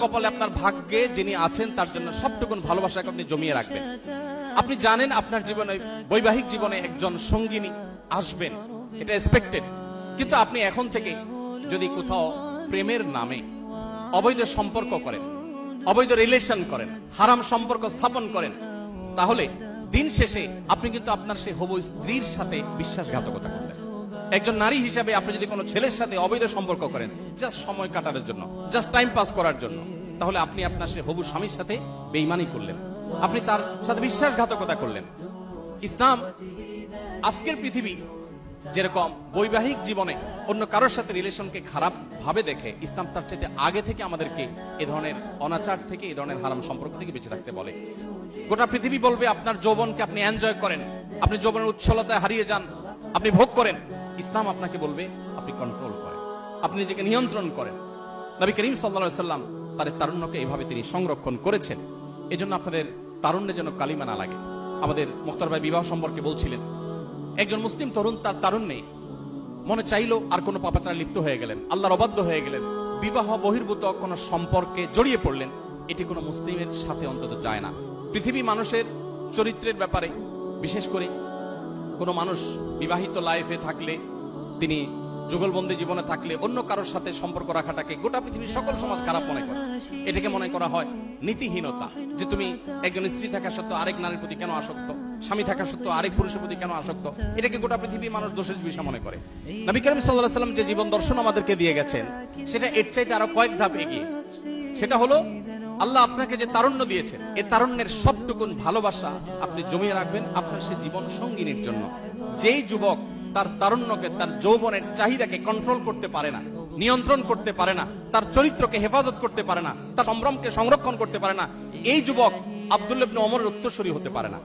কপালে আপনার ভাগ্যে যিনি আছেন, তার জন্য সবটুকুন ভালোবাসাকে আপনি জমিয়ে রাখবেন। আপনি জানেন আপনার জীবনে, বৈবাহিক জীবনে একজন সঙ্গিনী আসবেন, এটা এক্সপেক্টেড কিন্তু আপনি এখন থেকে যদি কোথাও প্রেমের নামে অবৈধ সম্পর্ক করেন, অবৈধ রিলেশন করেন, হারাম সম্পর্ক স্থাপন করেন, তাহলে দিন শেষে আপনি কিন্তু আপনার সেই হবু স্ত্রীর সাথে বিশ্বাসঘাতকতা করলেন একজন নারী হিসাবে আপনি যদি কোনো ছেলের সাথে অবৈধ সম্পর্ক করেন জাস্ট সময় কাটানোর জন্য জাস্ট টাইম পাস করার জন্য, তাহলে আপনি আপনার সে হবু স্বামীর সাথে বেইমানি করলেন। আপনি তার সাথে বিশ্বাসঘাতকতা করলেন। ইসলাম, আজকের পৃথিবী যেরকম বৈবাহিক জীবনে অন্য কারোর সাথে রিলেশনকে খারাপ ভাবে দেখে, ইসলাম তার চাইতে আগে থেকে আমাদেরকে এ ধরনের অনাচার থেকে, এ ধরনের হারাম সম্পর্ক থেকে বেঁচে থাকতে বলে। গোটা পৃথিবী বলবে আপনার যৌবনকে আপনি এনজয় করেন, আপনি যৌবনের উচ্ছলতায় হারিয়ে যান, আপনি ভোগ করেন। ইসলাম আপনাকে বলবে, আপনি কন্ট্রোল করেন। আপনি নিজেকে নিয়ন্ত্রণ করেন। নবী করিম সাল্লা সাল্লাম তার তারুণ্যকে এইভাবে তিনি সংরক্ষণ করেছেন। এজন্য আপনাদের তারুণ্যে যেন কালিমা না লাগে। আমাদের মুখতার ভাই বিবাহ সম্পর্কে বলছিলেন, একজন মুসলিম তরুণ তার তারুণ্যে মনে চাইলো আর কোনো পাপাচার লিপ্ত হয়ে গেলেন, আল্লাহর অবাধ্য হয়ে গেলেন। বিবাহ বহির্ভূত কোনো সম্পর্কে জড়িয়ে পড়লেন, এটি কোনো মুসলিমের সাথে অন্তত যায় না। পৃথিবী মানুষের চরিত্রের ব্যাপারে, বিশেষ করে কোনো মানুষ বিবাহিত লাইফে থাকলে, তিনি যুগলবন্দি জীবনে থাকলে অন্য কারোর সাথে সম্পর্ক রাখাটাকে গোটা পৃথিবীর সকল সমাজ খারাপ মনে করে। এটাকে মনে করা হয় নীতিহীনতা, যে তুমি একজন স্ত্রী থাকা সত্ত্বেও আরেক নারীর প্রতি কেন আসক্ত, স্বামী থাকা সত্ত্বেও আরেক পুরুষের প্রতি কেন আসক্ত, এটাকে গোটা পৃথিবীর মানুষ দোষের বিষয় মনে করে। নবী করিম সাল্লাহ সাল্লাম যে জীবন দর্শন আমাদেরকে দিয়ে গেছেন, সেটা এর চাইতে আরও কয়েক ধাপ এগিয়ে। সেটা হলো আল্লাহ আপনাকে যে তারুণ্য দিয়েছেন এই তারুণ্যের সবটুকুন ভালোবাসা আপনি জমিয়ে রাখবেন আপনার সে জীবন সঙ্গিনীর জন্য। যেই যুবক তার তারুণ্যকে, তার যৌবনের চাহিদাকে কন্ট্রোল করতে পারে না, নিয়ন্ত্রণ করতে পারে না, তার চরিত্রকে হেফাজত করতে পারে না, তার সম্ভ্রমকে সংরক্ষণ করতে পারে না, এই যুবক আব্দুল্লাবনে অমরের উত্তরসূরি হতে পারে না।